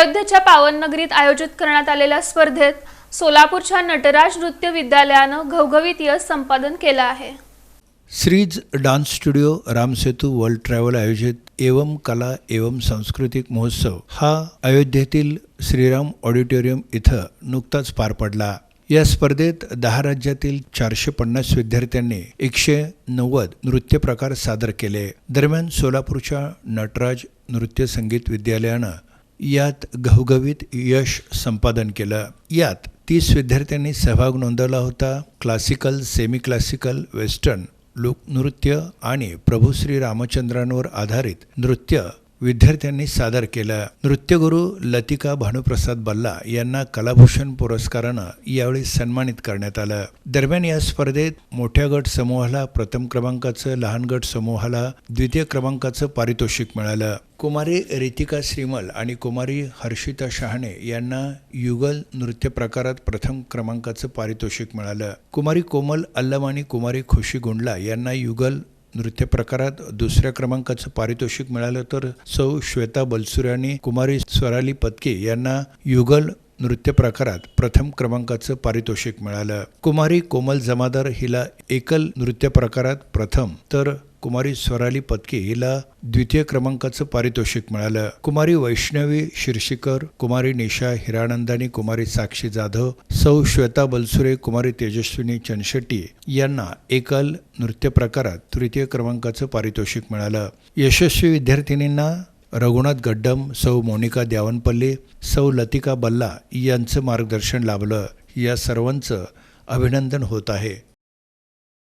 अयोध्येच्या पावननगरीत आयोजित करण्यात आलेल्या स्पर्धेत सोलापूरच्या नटराज नृत्य विद्यालयानं घवघवीत यश संपादन केलं आहे. Shree's dance studio Ramsetu world travel आयोजित एवम कला एवम सांस्कृतिक महोत्सव हा अयोध्येतील श्रीराम ऑडिटोरियम इथं नुकताच पार पडला. या स्पर्धेत दहा राज्यातील चारशे पन्नास विद्यार्थ्यांनी एकशे नव्वद नृत्य प्रकार सादर केले. दरम्यान सोलापूरच्या नटराज नृत्य संगीत विद्यालयानं यात घवघवीत यश संपादन केलं. यात तीस विद्यार्थ्यांनी सहभाग नोंदवला होता. क्लासिकल सेमी क्लासिकल वेस्टर्न लोकनृत्य आणि प्रभू श्री रामचंद्रांवर आधारित नृत्य विद्यार्थ्यांनी सादर केलं. नृत्यगुरू लतिका भानुप्रसाद बल्ला यांना कलाभूषण पुरस्कारानं यावेळी सन्मानित करण्यात आलं. दरम्यान या स्पर्धेत मोठ्या गट समूहाला प्रथम क्रमांकाचं लहान गट समूहाला द्वितीय क्रमांकाचं पारितोषिक मिळालं. कुमारी रितिका श्रीमल आणि कुमारी हर्षिता शहाणे यांना युगल नृत्य प्रकारात प्रथम क्रमांकाचं पारितोषिक मिळालं. कुमारी कोमल अल्लम आणि कुमारी खुशी गुंडला यांना युगल नृत्य प्रकारात दुसऱ्या क्रमांकाचं पारितोषिक मिळालं तर सौ श्वेता बलसुरे आणि कुमारी स्वराली पत्के यांना युगल नृत्य प्रकारात प्रथम क्रमांकाचं पारितोषिक मिळालं. कुमारी कोमल जमादार हिला एकल नृत्य प्रकारात प्रथम तर कुमारी स्वराली पत्के हिला द्वितीय क्रमांकाचं पारितोषिक मिळालं. कुमारी वैष्णवी शिर्षीकर कुमारी निशा हिरानंदानी कुमारी साक्षी जाधव सौ श्वेता बलसुरे कुमारी तेजस्विनी चनशेट्टी यांना एकल नृत्य प्रकारात तृतीय क्रमांकाचं पारितोषिक मिळालं. यशस्वी विद्यार्थिनींना रघुनाथ गड्डम सौ मोनिका द्यावनपल्ली सौ लतिका बल्ला यांचं मार्गदर्शन लाभलं. या सर्वांचं अभिनंदन होत आहे.